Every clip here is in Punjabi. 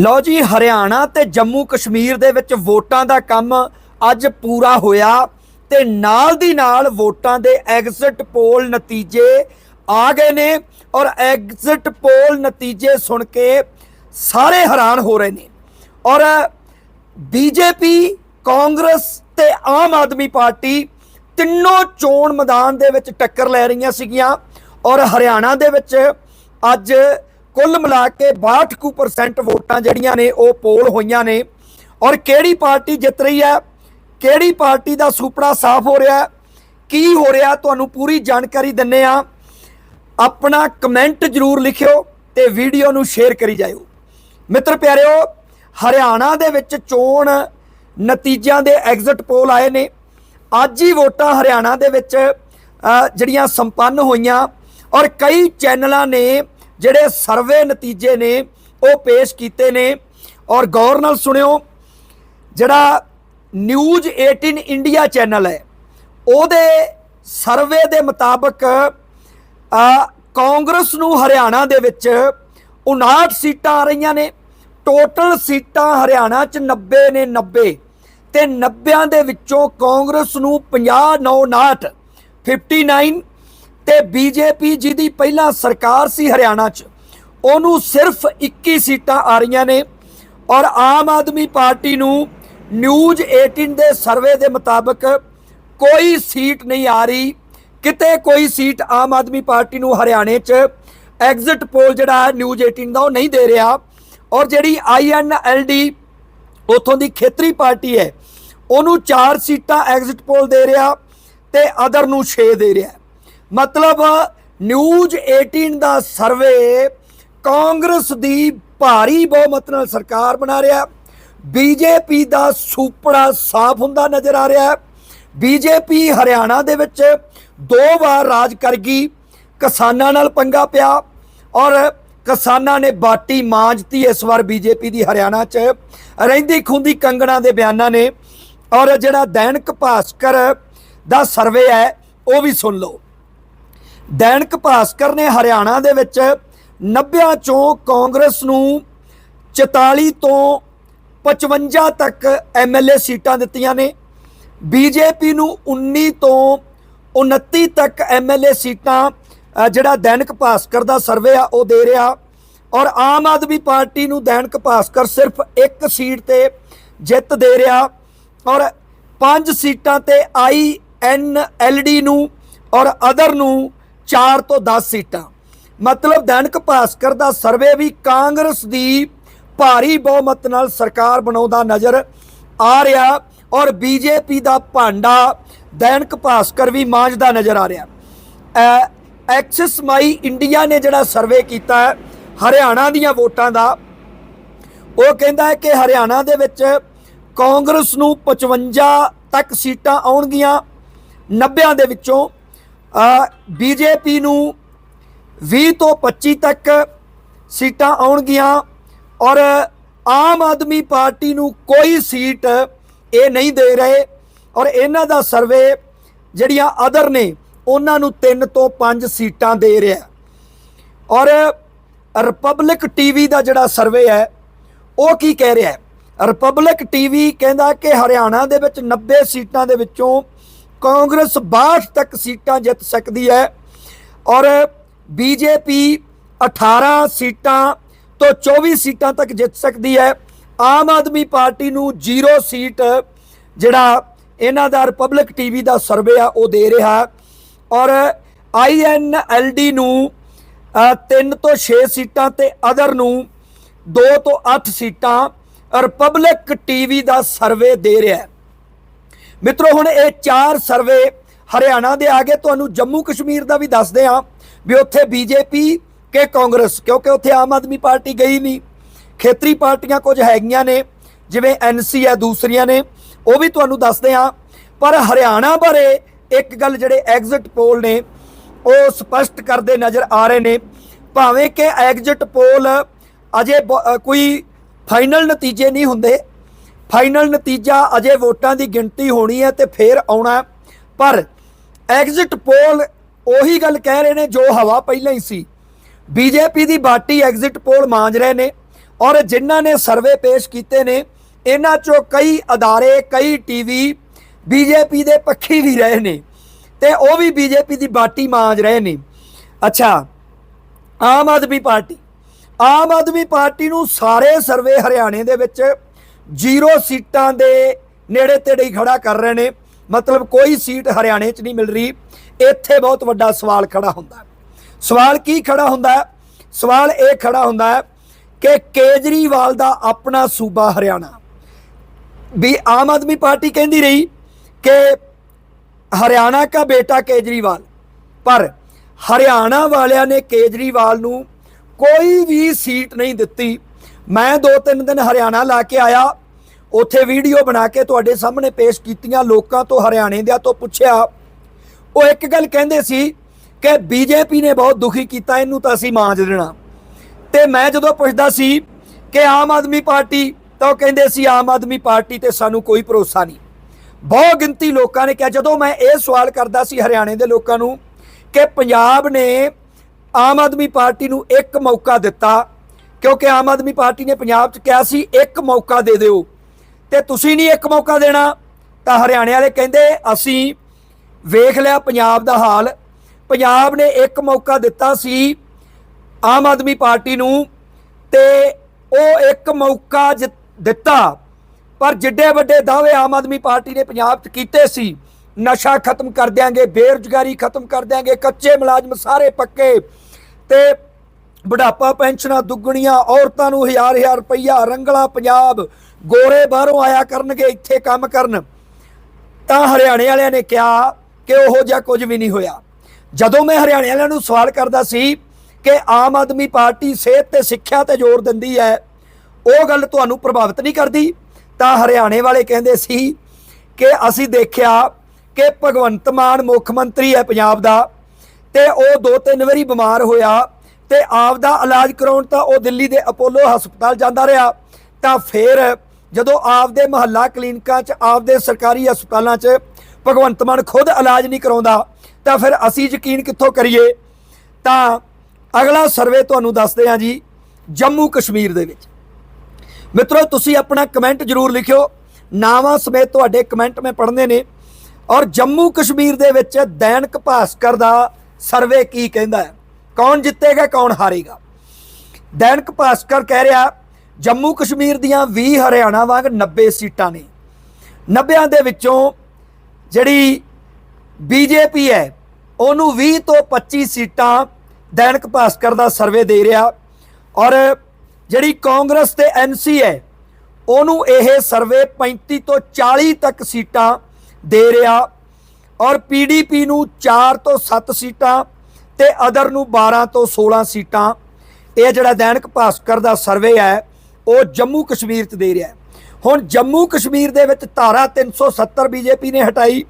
ਲਓ ਜੀ, ਹਰਿਆਣਾ ਤੇ ਜੰਮੂ ਕਸ਼ਮੀਰ ਦੇ ਵਿੱਚ ਵੋਟਾਂ ਦਾ ਕੰਮ ਅੱਜ ਪੂਰਾ ਹੋਇਆ ਤੇ ਨਾਲ ਦੀ ਨਾਲ ਵੋਟਾਂ ਦੇ ਐਗਜ਼ਿਟ ਪੋਲ ਨਤੀਜੇ ਆ ਗਏ ਨੇ ਔਰ ਐਗਜ਼ਿਟ ਪੋਲ ਨਤੀਜੇ ਸੁਣ ਕੇ ਸਾਰੇ ਹੈਰਾਨ ਹੋ ਰਹੇ ਨੇ। ਔਰ ਬੀਜੇਪੀ, ਕਾਂਗਰਸ ਤੇ ਆਮ ਆਦਮੀ ਪਾਰਟੀ ਤਿੰਨੋਂ ਚੋਣ ਮੈਦਾਨ ਦੇ ਵਿੱਚ ਟੱਕਰ ਲੈ ਰਹੀਆਂ ਸੀਗੀਆਂ ਔਰ ਹਰਿਆਣਾ ਦੇ ਵਿੱਚ ਅੱਜ ਕੁੱਲ ਮਿਲਾ ਕੇ 62% ਵੋਟਾਂ ਜਿਹੜੀਆਂ ਨੇ ਉਹ ਪੋਲ ਹੋਈਆਂ ਨੇ। ਔਰ ਕਿਹੜੀ ਪਾਰਟੀ ਜਿੱਤ ਰਹੀ ਹੈ? ਕਿਹੜੀ ਪਾਰਟੀ ਦਾ ਸੁਪਨਾ ਸਾਫ਼ ਹੋ ਰਿਹਾ ਕੀ ਹੋ ਰਿਹਾ? ਤੁਹਾਨੂੰ ਪੂਰੀ ਜਾਣਕਾਰੀ ਦਿੰਨੇ ਆ ਆਪਣਾ ਕਮੈਂਟ ਜਰੂਰ ਲਿਖਿਓ ਤੇ ਵੀਡੀਓ ਨੂੰ ਸ਼ੇਅਰ ਕਰੀ ਜਾਇਓ। ਮਿੱਤਰ ਪਿਆਰਿਓ, ਹਰਿਆਣਾ ਦੇ ਵਿੱਚ ਚੋਣ ਨਤੀਜਿਆਂ ਦੇ ਐਗਜ਼ਿਟ ਪੋਲ ਆਏ ਨੇ। ਅੱਜ ਹੀ ਵੋਟਾਂ ਹਰਿਆਣਾ ਦੇ ਵਿੱਚ ਜਿਹੜੀਆਂ ਸੰਪੰਨ ਹੋਈਆਂ। ਔਰ ਕਈ ਚੈਨਲਾਂ ਨੇ ਜਿਹੜੇ ਸਰਵੇ ਨਤੀਜੇ ਨੇ, ਉਹ ਪੇਸ਼ ਕੀਤੇ ਨੇ। ਔਰ ਗੌਰ ਨਾਲ ਸੁਣਿਓ, ਜਿਹੜਾ ਨਿਊਜ਼ 18 ਇੰਡੀਆ ਚੈਨਲ ਹੈ, ਉਹਦੇ ਸਰਵੇ ਦੇ ਮੁਤਾਬਕ ਕਾਂਗਰਸ ਨੂੰ ਹਰਿਆਣਾ ਦੇ ਵਿੱਚ 59 ਸੀਟਾਂ ਆ ਰਹੀਆਂ ਨੇ। ਟੋਟਲ ਸੀਟਾਂ ਹਰਿਆਣਾ ਚ 90 ਨੇ 90 ਤੇ 90 ਦੇ ਵਿੱਚੋਂ ਕਾਂਗਰਸ ਨੂੰ 50 59 59 ਤੇ ਬੀਜੇਪੀ ਜਿਹਦੀ ਪਹਿਲਾਂ ਸਰਕਾਰ ਸੀ ਹਰਿਆਣਾ ਚ, ਉਹਨੂੰ ਸਿਰਫ 21 ਸੀਟਾਂ ਆ ਰਹੀਆਂ ਨੇ ਔਰ ਆਮ ਆਦਮੀ ਪਾਰਟੀ ਨੂੰ ਨਿਊਜ਼ 18 ਦੇ ਸਰਵੇ ਦੇ ਮੁਤਾਬਕ ਕੋਈ ਸੀਟ ਨਹੀਂ ਆ ਰਹੀ, ਕਿਤੇ ਕੋਈ ਸੀਟ ਆਮ ਆਦਮੀ ਪਾਰਟੀ ਨੂੰ ਹਰਿਆਣੇ 'ਚ ਐਗਜ਼ਿਟ ਪੋਲ ਜਿਹੜਾ ਹੈ ਨਿਊਜ਼ 18 ਦਾ ਉਹ ਨਹੀਂ ਦੇ ਰਿਹਾ ਔਰ ਜਿਹੜੀ ਆਈਐਨਐਲਡੀ ਉਥੋਂ ਦੀ ਖੇਤਰੀ ਪਾਰਟੀ ਹੈ, ਉਹਨੂੰ 4 ਸੀਟਾਂ ਐਗਜ਼ਿਟ ਪੋਲ ਦੇ ਰਿਹਾ ਤੇ ਅਦਰ ਨੂੰ 6 ਦੇ ਰਿਹਾ। ਮਤਲਬ ਨਿਊਜ਼ 18 ਦਾ ਸਰਵੇ ਕਾਂਗਰਸ ਦੀ ਭਾਰੀ ਬਹੁਮਤ ਨਾਲ ਸਰਕਾਰ ਬਣਾ ਰਿਹਾ ਬੀਜੇਪੀ ਦਾ ਸੁਪੜਾ ਸਾਫ਼ ਹੁੰਦਾ ਨਜ਼ਰ ਆ ਰਿਹਾ ਹੈ। ਬੀਜੇਪੀ ਹਰਿਆਣਾ ਦੇ ਵਿੱਚ ਦੋ ਵਾਰ ਰਾਜ ਕਰ ਗਈ। ਕਿਸਾਨਾਂ ਨਾਲ ਪੰਗਾ ਪਿਆ ਔਰ ਕਿਸਾਨਾਂ ਨੇ ਬਾਟੀ ਮਾਂਜਤੀ ਇਸ ਵਾਰ ਬੀਜੇਪੀ ਦੀ ਹਰਿਆਣਾ 'ਚ। ਰਹਿੰਦੀ ਖੁੰਦੀ ਕੰਗਣਾ ਦੇ ਬਿਆਨਾਂ ਨੇ ਔਰ ਜਿਹੜਾ ਦੈਨਿਕ ਭਾਸਕਰ ਦਾ ਸਰਵੇ ਹੈ, ਉਹ ਵੀ ਸੁਣ ਲਓ। ਦੈਨਿਕ ਭਾਸਕਰ ਨੇ ਹਰਿਆਣਾ ਦੇ ਵਿੱਚ 90 ਚੋਂ ਕਾਂਗਰਸ ਨੂੰ 44 ਤੋਂ 55 ਤੱਕ ਐਮਐਲਏ ਸੀਟਾਂ ਦਿੱਤੀਆਂ ਨੇ। ਬੀਜੇਪੀ ਨੂੰ 19 ਤੋਂ 29 ਤੱਕ ਐਮਐਲਏ ਸੀਟਾਂ ਜਿਹੜਾ ਦੈਨਿਕ ਭਾਸਕਰ ਦਾ ਸਰਵੇ ਆ, ਉਹ ਦੇ ਰਿਹਾ। ਔਰ ਆਮ ਆਦਮੀ ਪਾਰਟੀ ਨੂੰ ਦੈਨਿਕ ਭਾਸਕਰ ਸਿਰਫ ਇੱਕ ਸੀਟ ਤੇ ਜਿੱਤ ਦੇ ਰਿਹਾ। ਔਰ ਪੰਜ ਸੀਟਾਂ ਤੇ ਆਈਐਨਐਲਡੀ ਨੂੰ ਔਰ ਅਦਰ ਨੂੰ 4 ਤੋਂ 10 ਸੀਟਾਂ। ਮਤਲਬ ਦੈਨਿਕ ਭਾਸਕਰ ਦਾ ਸਰਵੇ ਵੀ ਕਾਂਗਰਸ ਦੀ ਭਾਰੀ ਬਹੁਮਤ ਨਾਲ ਸਰਕਾਰ ਬਣਾਉਂਦਾ ਨਜ਼ਰ ਆ ਰਿਹਾ ਔਰ ਬੀਜੇਪੀ ਦਾ ਭਾਂਡਾ ਦੈਨਿਕ ਭਾਸਕਰ ਵੀ ਮਾਂਝਦਾ ਨਜ਼ਰ ਆ ਰਿਹਾ। ਐਕਸਿਸ ਮਾਈ ਇੰਡੀਆ ਨੇ ਜਿਹੜਾ ਸਰਵੇ ਕੀਤਾ ਹੈ, ਹਰਿਆਣਾ ਦੀਆਂ ਵੋਟਾਂ ਦਾ, ਉਹ ਕਹਿੰਦਾ ਹੈ ਕਿ ਹਰਿਆਣਾ ਦੇ ਵਿੱਚ ਕਾਂਗਰਸ ਨੂੰ 55 ਤੱਕ ਸੀਟਾਂ ਆਉਣਗੀਆਂ 90 ਦੇ ਵਿੱਚੋਂ ਬੀਜੇਪੀ ਨੂੰ 20 ਤੋਂ 25 ਤੱਕ ਸੀਟਾਂ ਆਉਣਗੀਆਂ ਔਰ ਆਮ ਆਦਮੀ ਪਾਰਟੀ ਨੂੰ ਕੋਈ ਸੀਟ ਇਹ ਨਹੀਂ ਦੇ ਰਹੇ ਔਰ ਇਹਨਾਂ ਦਾ ਸਰਵੇ ਜਿਹੜੀਆਂ ਅਦਰ ਨੇ, ਉਹਨਾਂ ਨੂੰ 3 ਤੋਂ 5 ਸੀਟਾਂ ਦੇ ਰਿਹਾ। ਔਰ ਰਿਪਬਲਿਕ ਟੀਵੀ ਦਾ ਜਿਹੜਾ ਸਰਵੇ ਹੈ, ਉਹ ਕੀ ਕਹਿ ਰਿਹਾ ਹੈ? ਰਿਪਬਲਿਕ ਟੀਵੀ ਕਹਿੰਦਾ ਕਿ ਹਰਿਆਣਾ ਦੇ ਵਿੱਚ 90 ਸੀਟਾਂ ਦੇ ਵਿੱਚੋਂ ਕਾਂਗਰਸ 62 ਤੱਕ ਸੀਟਾਂ ਜਿੱਤ ਸਕਦੀ ਹੈ ਔਰ ਬੀਜੇਪੀ 18 ਸੀਟਾਂ ਤੋਂ 24 ਸੀਟਾਂ ਤੱਕ ਜਿੱਤ ਸਕਦੀ ਹੈ। ਆਮ ਆਦਮੀ ਪਾਰਟੀ ਨੂੰ 0 ਸੀਟ ਜਿਹੜਾ ਇਹਨਾਂ ਦਾ ਰਿਪਬਲਿਕ ਟੀਵੀ ਦਾ ਸਰਵੇ ਆ, ਉਹ ਦੇ ਰਿਹਾ। ਔਰ ਆਈਐਨਐਲਡੀ ਨੂੰ 3 ਤੋਂ 6 ਸੀਟਾਂ ਤੇ ਅਦਰ ਨੂੰ 2 ਤੋਂ 8 ਸੀਟਾਂ ਰਿਪਬਲਿਕ ਟੀਵੀ ਦਾ ਸਰਵੇ ਦੇ ਰਿਹਾ। ਮਿੱਤਰੋ, ਹੁਣ ਇਹ ਚਾਰ ਸਰਵੇ ਹਰਿਆਣਾ ਦੇ ਆਗੇ ਤੁਹਾਨੂੰ ਜੰਮੂ ਕਸ਼ਮੀਰ ਦਾ ਵੀ ਦੱਸਦੇ ਹਾਂ ਵੀ ਉੱਥੇ ਬੀਜੇਪੀ ਕਿ ਕਾਂਗਰਸ, ਕਿਉਂਕਿ ਉੱਥੇ ਆਮ ਆਦਮੀ ਪਾਰਟੀ ਗਈ ਨਹੀਂ। ਖੇਤਰੀ ਪਾਰਟੀਆਂ ਕੁਝ ਹੈਗੀਆਂ ਨੇ, ਜਿਵੇਂ ਐਨਸੀ ਹੈ ਦੂਸਰੀਆਂ ਨੇ, ਉਹ ਵੀ ਤੁਹਾਨੂੰ ਦੱਸਦੇ ਹਾਂ। ਪਰ ਹਰਿਆਣਾ ਬਾਰੇ ਇੱਕ ਗੱਲ ਜਿਹੜੇ ਐਗਜ਼ਿਟ ਪੋਲ ਨੇ, ਉਹ ਸਪਸ਼ਟ ਕਰਦੇ ਨਜ਼ਰ ਆ ਰਹੇ ਨੇ। ਭਾਵੇਂ ਕਿ ਐਗਜ਼ਿਟ ਪੋਲ ਅਜੇ ਬ- ਕੋਈ ਫਾਈਨਲ ਨਤੀਜੇ ਨਹੀਂ ਹੁੰਦੇ ਫਾਈਨਲ ਨਤੀਜਾ ਅਜੇ ਵੋਟਾਂ ਦੀ ਗਿਣਤੀ ਹੋਣੀ ਹੈ ਤੇ ਫੇਰ ਆਉਣਾ ਪਰ ਐਗਜ਼ਿਟ ਪੋਲ ਉਹੀ ਗੱਲ ਕਹਿ ਰਹੇ ਨੇ ਜੋ ਹਵਾ ਪਹਿਲਾਂ ਹੀ ਸੀ। ਬੀਜੇਪੀ ਦੀ ਬਾਟੀ ਐਗਜ਼ਿਟ ਪੋਲ ਮਾਂਜ ਰਹੇ ਨੇ ਔਰ ਜਿਨ੍ਹਾਂ ਨੇ ਸਰਵੇ ਪੇਸ਼ ਕੀਤੇ ਨੇ, ਇਹਨਾਂ ਚੋਂ ਕਈ ਅਦਾਰੇ, ਕਈ ਟੀਵੀ ਬੀਜੇਪੀ ਦੇ ਪੱਖੀ ਵੀ ਰਹੇ ਨੇ ਤੇ ਉਹ ਵੀ ਬੀਜੇਪੀ ਦੀ ਬਾਟੀ ਮਾਂਜ ਰਹੇ ਨੇ। ਅੱਛਾ, ਆਮ ਆਦਮੀ ਪਾਰਟੀ। ਆਮ ਆਦਮੀ ਪਾਰਟੀ ਨੂੰ ਸਾਰੇ ਸਰਵੇ ਹਰਿਆਣੇ ਦੇ ਵਿੱਚ ਜ਼ੀਰੋ ਸੀਟਾਂ ਦੇ ਨੇੜੇ ਤੇੜੇ ਹੀ ਖੜਾ ਕਰ ਰਹੇ ਨੇ। ਮਤਲਬ ਕੋਈ ਸੀਟ ਹਰਿਆਣੇ 'ਚ ਨਹੀਂ ਮਿਲ ਰਹੀ। ਇੱਥੇ ਬਹੁਤ ਵੱਡਾ ਸਵਾਲ ਖੜਾ ਹੁੰਦਾ ਸਵਾਲ ਕੀ ਖੜਾ ਹੁੰਦਾ ਸਵਾਲ ਇਹ ਖੜਾ ਹੁੰਦਾ ਕਿ ਕੇਜਰੀਵਾਲ ਦਾ ਆਪਣਾ ਸੂਬਾ ਹਰਿਆਣਾ। ਵੀ ਆਮ ਆਦਮੀ ਪਾਰਟੀ ਕਹਿੰਦੀ ਰਹੀ ਕਿ ਹਰਿਆਣਾ ਦਾ ਬੇਟਾ ਕੇਜਰੀਵਾਲ। ਪਰ ਹਰਿਆਣਾ ਵਾਲਿਆਂ ਨੇ ਕੇਜਰੀਵਾਲ ਨੂੰ ਕੋਈ ਵੀ ਸੀਟ ਨਹੀਂ ਦਿੱਤੀ। ਮੈਂ ਦੋ ਤਿੰਨ ਦਿਨ ਹਰਿਆਣਾ ਲਾ ਕੇ ਆਇਆ। ਉੱਥੇ ਵੀਡੀਓ ਬਣਾ ਕੇ ਤੁਹਾਡੇ ਸਾਹਮਣੇ ਪੇਸ਼ ਕੀਤੀਆਂ, ਲੋਕਾਂ ਤੋਂ ਹਰਿਆਣੇ ਦਿਆਂ ਤੋਂ ਪੁੱਛਿਆ। ਉਹ ਇੱਕ ਗੱਲ ਕਹਿੰਦੇ ਸੀ ਕਿ ਬੀਜੇਪੀ ਨੇ ਬਹੁਤ ਦੁਖੀ ਕੀਤਾ, ਇਹਨੂੰ ਤਾਂ ਅਸੀਂ ਮਾਂਜ ਦੇਣਾ। ਤੇ ਮੈਂ ਜਦੋਂ ਪੁੱਛਦਾ ਸੀ ਕਿ ਆਮ ਆਦਮੀ ਪਾਰਟੀ, ਤਾਂ ਉਹ ਕਹਿੰਦੇ ਸੀ, ਆਮ ਆਦਮੀ ਪਾਰਟੀ ਤੇ ਸਾਨੂੰ ਕੋਈ ਭਰੋਸਾ ਨਹੀਂ। ਬਹੁ ਗਿਣਤੀ ਲੋਕਾਂ ਨੇ ਕਿਹਾ। ਜਦੋਂ ਮੈਂ ਇਹ ਸਵਾਲ ਕਰਦਾ ਸੀ ਹਰਿਆਣੇ ਦੇ ਲੋਕਾਂ ਨੂੰ ਕਿ ਪੰਜਾਬ ਨੇ ਆਮ ਆਦਮੀ ਪਾਰਟੀ ਨੂੰ ਇੱਕ ਮੌਕਾ ਦਿੱਤਾ ਕਿਉਂਕਿ ਆਮ ਆਦਮੀ ਪਾਰਟੀ ਨੇ ਪੰਜਾਬ 'ਚ ਕਿਹਾ ਸੀ, ਇੱਕ ਮੌਕਾ ਦੇ ਦਿਓ। ਤੇ ਤੁਸੀਂ ਨਹੀਂ ਇੱਕ ਮੌਕਾ ਦੇਣਾ, ਤਾਂ ਹਰਿਆਣੇ ਵਾਲੇ ਕਹਿੰਦੇ, ਅਸੀਂ ਵੇਖ ਲਿਆ ਪੰਜਾਬ ਦਾ ਹਾਲ। ਪੰਜਾਬ ਨੇ ਇੱਕ ਮੌਕਾ ਦਿੱਤਾ ਸੀ ਆਮ ਆਦਮੀ ਪਾਰਟੀ ਨੂੰ, ਤੇ ਉਹ ਇੱਕ ਮੌਕਾ ਜਿ- ਦਿੱਤਾ। ਪਰ ਜਿੱਡੇ ਵੱਡੇ ਦਾਅਵੇ ਆਮ ਆਦਮੀ ਪਾਰਟੀ ਨੇ ਪੰਜਾਬ 'ਚ ਕੀਤੇ ਸੀ, ਨਸ਼ਾ ਖਤਮ ਕਰ ਦਿਆਂਗੇ, ਬੇਰੁਜ਼ਗਾਰੀ ਖਤਮ ਕਰ ਦਿਆਂਗੇ, ਕੱਚੇ ਮੁਲਾਜ਼ਮ ਸਾਰੇ ਪੱਕੇ। ਤੇ ਬੁਢਾਪਾ ਪੈਨਸ਼ਨਾਂ ਦੁੱਗਣੀਆਂ, ਔਰਤਾਂ ਨੂੰ ਹਜ਼ਾਰ ਹਜ਼ਾਰ ਰੁਪਈਆ ਰੰਗਲਾ ਪੰਜਾਬ ਗੋਰੇ ਬਾਹਰੋਂ ਆਇਆ ਕਰਨਗੇ, ਇੱਥੇ ਕੰਮ ਕਰਨ। ਤਾਂ ਹਰਿਆਣੇ ਵਾਲਿਆਂ ਨੇ ਕਿਹਾ ਕਿ ਉਹੋ ਜਿਹਾ ਕੁਝ ਵੀ ਨਹੀਂ ਹੋਇਆ। ਜਦੋਂ ਮੈਂ ਹਰਿਆਣੇ ਵਾਲਿਆਂ ਨੂੰ ਸਵਾਲ ਕਰਦਾ ਸੀ ਕਿ ਆਮ ਆਦਮੀ ਪਾਰਟੀ ਸਿਹਤ ਤੇ ਸਿੱਖਿਆ ਤੇ ਜ਼ੋਰ ਦਿੰਦੀ ਹੈ, ਉਹ ਗੱਲ ਤੁਹਾਨੂੰ ਪ੍ਰਭਾਵਿਤ ਨਹੀਂ ਕਰਦੀ। ਤਾਂ ਹਰਿਆਣੇ ਵਾਲੇ ਕਹਿੰਦੇ ਸੀ ਕਿ ਅਸੀਂ ਦੇਖਿਆ ਕਿ ਭਗਵੰਤ ਮਾਨ ਮੁੱਖ ਮੰਤਰੀ ਹੈ ਪੰਜਾਬ ਦਾ, ਤੇ ਉਹ ਦੋ ਤਿੰਨ ਵਾਰੀ ਬਿਮਾਰ ਹੋਇਆ। ਤੇ ਆਪ ਦਾ ਇਲਾਜ ਕਰਾਉਣ ਤਾਂ ਉਹ ਦਿੱਲੀ ਦੇ ਅਪੋਲੋ ਹਸਪਤਾਲ ਜਾਂਦਾ ਰਿਹਾ। ਤਾਂ ਫਿਰ ਜਦੋਂ ਆਪਦੇ ਮਹੱਲਾ ਕਲੀਨਿਕਾਂ 'ਚ, ਆਪਦੇ ਸਰਕਾਰੀ ਹਸਪਤਾਲਾਂ 'ਚ ਭਗਵੰਤ ਮਾਨ ਖੁਦ ਇਲਾਜ ਨਹੀਂ ਕਰਾਉਂਦਾ, ਤਾਂ ਫਿਰ ਅਸੀਂ ਯਕੀਨ ਕਿੱਥੋਂ ਕਰੀਏ? ਤਾਂ ਅਗਲਾ ਸਰਵੇ ਤੁਹਾਨੂੰ ਦੱਸਦੇ ਹਾਂ ਜੀ, ਜੰਮੂ ਕਸ਼ਮੀਰ ਦੇ ਵਿੱਚ। ਮਿੱਤਰੋ, ਤੁਸੀਂ ਆਪਣਾ ਕਮੈਂਟ ਜਰੂਰ ਲਿਖਿਓ। ਨਾਵਾਂ ਸਮੇਤ ਤੁਹਾਡੇ ਕਮੈਂਟ ਮੈਂ ਪੜ੍ਹਨੇ ਨੇ। ਔਰ ਜੰਮੂ ਕਸ਼ਮੀਰ ਦੇ ਵਿੱਚ ਦੈਨਿਕ ਭਾਸਕਰ ਦਾ ਸਰਵੇ ਕੀ ਕਹਿੰਦਾ ਹੈ? ਕੌਣ ਜਿੱਤੇਗਾ, ਕੌਣ ਹਾਰੇਗਾ। ਦੈਨਿਕ ਭਾਸਕਰ ਕਹਿ ਰਿਹਾ, ਜੰਮੂ ਕਸ਼ਮੀਰ ਦੀਆਂ 20 ਹਰਿਆਣਾ ਵਾਂਗ 90 ਸੀਟਾਂ ਨੇ। 90 ਦੇ ਵਿੱਚੋਂ ਜਿਹੜੀ ਬੀਜੇਪੀ ਹੈ, ਉਹਨੂੰ 20 ਤੋਂ 25 ਸੀਟਾਂ ਦੈਨਿਕ ਭਾਸਕਰ ਦਾ ਸਰਵੇ ਦੇ ਰਿਹਾ। ਔਰ ਜਿਹੜੀ ਕਾਂਗਰਸ ਤੇ ਐਨਸੀ ਹੈ, ਉਹਨੂੰ ਇਹ ਸਰਵੇ 35 ਤੋਂ 40 ਤੱਕ ਸੀਟਾਂ ਦੇ ਰਿਹਾ। ਔਰ ਪੀਡੀਪੀ ਨੂੰ 4 ਤੋਂ 7 ਸੀਟਾਂ ਤੇ ਅਦਰ ਨੂੰ 12 ਤੋਂ 16 ਸੀਟਾਂ। ਇਹ ਜਿਹੜਾ ਦੈਨਿਕ ਭਾਸਕਰ ਦਾ ਸਰਵੇ ਹੈ, ਉਹ ਜੰਮੂ ਕਸ਼ਮੀਰ 'ਚ ਦੇ ਰਿਹਾ ਹੁਣ ਜੰਮੂ ਕਸ਼ਮੀਰ ਦੇ ਵਿੱਚ ਧਾਰਾ 370 ਬੀਜੇਪੀ ਨੇ ਹਟਾਈ।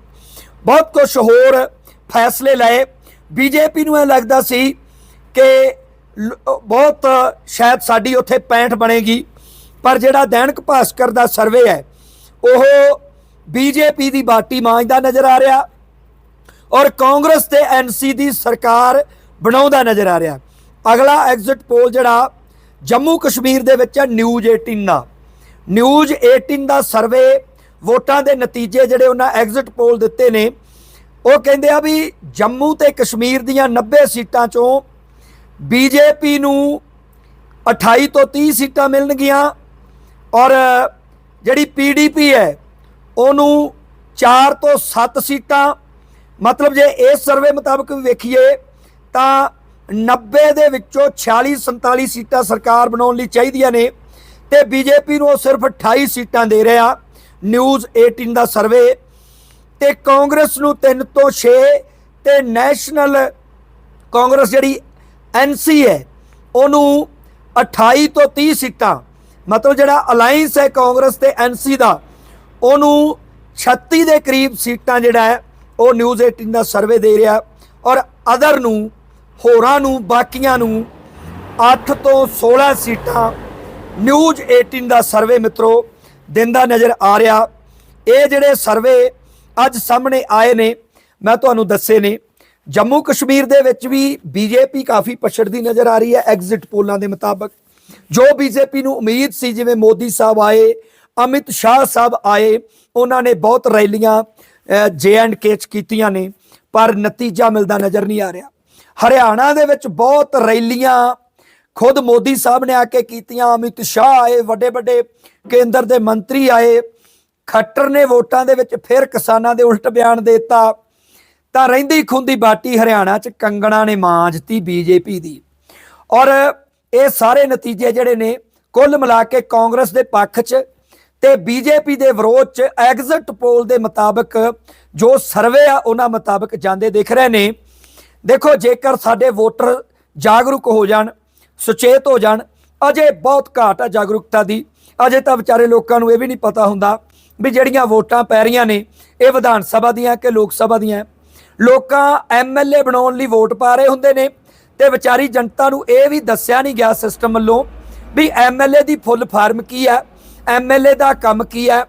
ਬਹੁਤ ਕੁਝ ਹੋਰ ਫੈਸਲੇ ਲਏ। ਬੀਜੇਪੀ ਨੂੰ ਇਹ ਲੱਗਦਾ ਸੀ ਕਿ ਲ- ਬਹੁਤ ਸ਼ਾਇਦ ਸਾਡੀ ਉੱਥੇ 65 ਬਣੇਗੀ। ਪਰ ਜਿਹੜਾ ਦੈਨਿਕ ਭਾਸਕਰ ਦਾ ਸਰਵੇ ਹੈ, ਉਹ ਬੀਜੇਪੀ ਦੀ ਬਾਟੀ ਮਾਂਜਦਾ ਨਜ਼ਰ ਆ ਰਿਹਾ। ਔਰ ਕਾਂਗਰਸ ਤੇ ਐਨਸੀ ਦੀ ਸਰਕਾਰ ਬਣਾਉਂਦਾ ਨਜ਼ਰ ਆ ਰਿਹਾ। ਅਗਲਾ ਐਗਜ਼ਿਟ ਪੋਲ ਜਿਹੜਾ ਜੰਮੂ ਕਸ਼ਮੀਰ ਦੇ ਵਿੱਚ ਹੈ ਨਿਊਜ਼ 18 ਦਾ। ਨਿਊਜ਼ 18 ਦਾ ਸਰਵੇ ਵੋਟਾਂ ਦੇ ਨਤੀਜੇ ਜਿਹੜੇ ਉਹਨਾਂ ਐਗਜ਼ਿਟ ਪੋਲ ਦਿੱਤੇ ਨੇ, ਉਹ ਕਹਿੰਦੇ ਆ ਵੀ ਜੰਮੂ ਤੇ ਕਸ਼ਮੀਰ ਦੀਆਂ 90 ਸੀਟਾਂ ਚੋਂ ਬੀਜੇਪੀ ਨੂੰ 28 ਤੋਂ 30 ਸੀਟਾਂ ਮਿਲਣਗੀਆਂ ਔਰ ਜਿਹੜੀ ਪੀਡੀਪੀ ਹੈ, ਉਹਨੂੰ 4 ਤੋਂ 7 ਸੀਟਾਂ ਮਤਲਬ ਜੇ ਇਸ ਸਰਵੇ ਮੁਤਾਬਕ ਵੀ ਵੇਖੀਏ, ਤਾਂ 90 ਦੇ ਵਿੱਚੋਂ 46 47 ਸੀਟਾਂ ਸਰਕਾਰ ਬਣਾਉਣ ਲਈ ਚਾਹੀਦੀਆਂ ਨੇ ਤੇ ਬੀਜੇਪੀ ਨੂੰ ਉਹ ਸਿਰਫ 28 ਸੀਟਾਂ ਦੇ ਰਿਹਾ। ਨਿਊਜ਼ 18 ਦਾ ਸਰਵੇ ਤੇ ਕਾਂਗਰਸ ਨੂੰ 3 ਤੋਂ 6 ਤੇ ਨੈਸ਼ਨਲ ਕਾਂਗਰਸ ਜਿਹੜੀ ਐਨਸੀ ਹੈ, ਉਹਨੂੰ 28 ਤੋਂ 30 ਸੀਟਾਂ, ਮਤਲਬ ਜਿਹੜਾ ਅਲਾਈਅੰਸ ਹੈ ਕਾਂਗਰਸ ਤੇ ਐਨਸੀ ਦਾ, ਉਹਨੂੰ 36 ਦੇ ਕਰੀਬ ਸੀਟਾਂ ਜਿਹੜਾ ਹੈ ਉਹ ਨਿਊਜ਼ 18 ਦਾ ਸਰਵੇ ਦੇ ਰਿਹਾ ਔਰ ਅਦਰ ਨੂੰ, ਹੋਰਾਂ ਨੂੰ, ਬਾਕੀਆਂ ਨੂੰ 8 ਤੋਂ 16 ਸੀਟਾਂ ਨਿਊਜ਼ 18 ਦਾ ਸਰਵੇ ਮਿੱਤਰੋ ਦਿੰਦਾ ਨਜ਼ਰ ਆ ਰਿਹਾ। ਇਹ ਜਿਹੜੇ ਸਰਵੇ ਅੱਜ ਸਾਹਮਣੇ ਆਏ ਨੇ, ਮੈਂ ਤੁਹਾਨੂੰ ਦੱਸੇ ਨੇ। ਜੰਮੂ ਕਸ਼ਮੀਰ ਦੇ ਵਿੱਚ ਵੀ ਬੀਜੇਪੀ ਕਾਫੀ ਪਛੜਦੀ ਨਜ਼ਰ ਆ ਰਹੀ ਹੈ ਐਗਜ਼ਿਟ ਪੋਲਾਂ ਦੇ ਮੁਤਾਬਕ। ਜੋ ਬੀਜੇਪੀ ਨੂੰ ਉਮੀਦ ਸੀ, ਜਿਵੇਂ ਮੋਦੀ ਸਾਹਿਬ ਆਏ, ਅਮਿਤ ਸ਼ਾਹ ਸਾਹਿਬ ਆਏ, ਉਹਨਾਂ ਨੇ ਬਹੁਤ ਰੈਲੀਆਂ ਜੇ ਐਂਡ ਕੇ ਚ ਕੀਤੀਆਂ ਨੇ, ਪਰ ਨਤੀਜਾ ਮਿਲਦਾ ਨਜ਼ਰ ਨਹੀਂ ਆ ਰਿਹਾ। ਹਰਿਆਣਾ ਦੇ ਵਿੱਚ ਬਹੁਤ ਰੈਲੀਆਂ ਖੁਦ ਮੋਦੀ ਸਾਹਿਬ ਨੇ ਆ ਕੇ ਕੀਤੀਆਂ, ਅਮਿਤ ਸ਼ਾਹ ਆਏ ਵੱਡੇ ਵੱਡੇ ਕੇਂਦਰ ਦੇ ਮੰਤਰੀ ਆਏ, ਖੱਟਰ ਨੇ ਵੋਟਾਂ ਦੇ ਵਿੱਚ ਫਿਰ ਕਿਸਾਨਾਂ ਦੇ ਉਲਟ ਬਿਆਨ ਦਿੱਤਾ। ਤਾਂ ਰਹਿੰਦੀ ਖੁੰਦੀ ਬਾਟੀ ਹਰਿਆਣਾ ਚ ਕੰਗਣਾ ਨੇ ਮਾਂਜਤੀ ਬੀਜੇਪੀ ਦੀ। ਔਰ ਇਹ ਸਾਰੇ ਨਤੀਜੇ ਜਿਹੜੇ ਨੇ, ਕੁੱਲ ਮਿਲਾ ਕੇ ਕਾਂਗਰਸ ਦੇ ਪੱਖ 'ਚ ਤੇ ਬੀਜੇਪੀ ਦੇ ਵਿਰੋਧ 'ਚ ਐਗਜ਼ਿਟ ਪੋਲ ਦੇ ਮੁਤਾਬਕ ਜੋ ਸਰਵੇ ਆ, ਉਹਨਾਂ ਮੁਤਾਬਕ ਜਾਂਦੇ ਦਿਖ ਰਹੇ ਨੇ। ਦੇਖੋ, ਜੇਕਰ ਸਾਡੇ ਵੋਟਰ ਜਾਗਰੂਕ ਹੋ ਜਾਣ, ਸੁਚੇਤ ਹੋ ਜਾਣ, ਅਜੇ ਬਹੁਤ ਘਾਟ ਆ ਜਾਗਰੂਕਤਾ ਦੀ। ਅਜੇ ਤਾਂ ਵਿਚਾਰੇ ਲੋਕਾਂ ਨੂੰ ਇਹ ਵੀ ਨਹੀਂ ਪਤਾ ਹੁੰਦਾ ਵੀ ਜਿਹੜੀਆਂ ਵੋਟਾਂ ਪੈ ਰਹੀਆਂ ਨੇ, ਇਹ ਵਿਧਾਨ ਸਭਾ ਦੀਆਂ ਕਿ ਲੋਕ ਸਭਾ ਦੀਆਂ। ਹੈ। ਲੋਕਾਂ ਐਮਐਲਏ ਬਣਾਉਣ ਲਈ ਵੋਟ ਪਾ ਰਹੇ ਹੁੰਦੇ ਨੇ ਤੇ ਵਿਚਾਰੀ ਜਨਤਾ ਨੂੰ ਇਹ ਵੀ ਦੱਸਿਆ ਨਹੀਂ ਗਿਆ ਸਿਸਟਮ ਵੱਲੋਂ ਵੀ ਐਮਐਲਏ ਦੀ ਫੁੱਲ ਫਾਰਮ ਕੀ ਹੈ ਐਮਐਲਏ ਦਾ ਕੰਮ ਕੀ ਹੈ?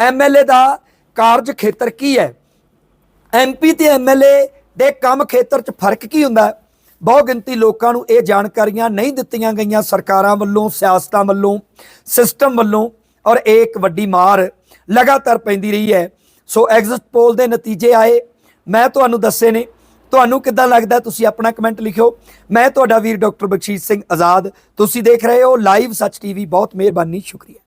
ਐਮਐਲਏ ਦਾ ਕਾਰਜ ਖੇਤਰ ਕੀ ਹੈ? ਐਮਪੀ ਤੇ ਐਮਐਲਏ ਦੇ ਕੰਮ ਖੇਤਰ 'ਚ ਫ਼ਰਕ ਕੀ ਹੁੰਦਾ ਹੈ? ਬਹੁ ਗਿਣਤੀ ਲੋਕਾਂ ਨੂੰ ਇਹ ਜਾਣਕਾਰੀਆਂ ਨਹੀਂ ਦਿੱਤੀਆਂ ਗਈਆਂ ਸਰਕਾਰਾਂ ਵੱਲੋਂ, ਸਿਆਸਤਾਂ ਵੱਲੋਂ, ਸਿਸਟਮ ਵੱਲੋਂ ਔਰ ਇਹ ਇੱਕ ਵੱਡੀ ਮਾਰ ਲਗਾਤਾਰ ਪੈਂਦੀ ਰਹੀ ਹੈ। ਸੋ ਐਗਜ਼ਿਟ ਪੋਲ ਦੇ ਨਤੀਜੇ ਆਏ। ਮੈਂ ਤੁਹਾਨੂੰ ਦੱਸੇ ਨੇ, ਤੁਹਾਨੂੰ ਕਿੱਦਾਂ ਲੱਗਦਾ ਤੁਸੀਂ ਆਪਣਾ ਕਮੈਂਟ ਲਿਖਿਓ। ਮੈਂ ਤੁਹਾਡਾ ਵੀਰ ਡਾਕਟਰ ਬਖਸ਼ੀਸ਼ ਸਿੰਘ ਆਜ਼ਾਦ। ਤੁਸੀਂ ਦੇਖ ਰਹੇ ਹੋ ਲਾਈਵ ਸੱਚ ਟੀਵੀ। ਬਹੁਤ ਮਿਹਰਬਾਨੀ। ਸ਼ੁਕਰੀਆ।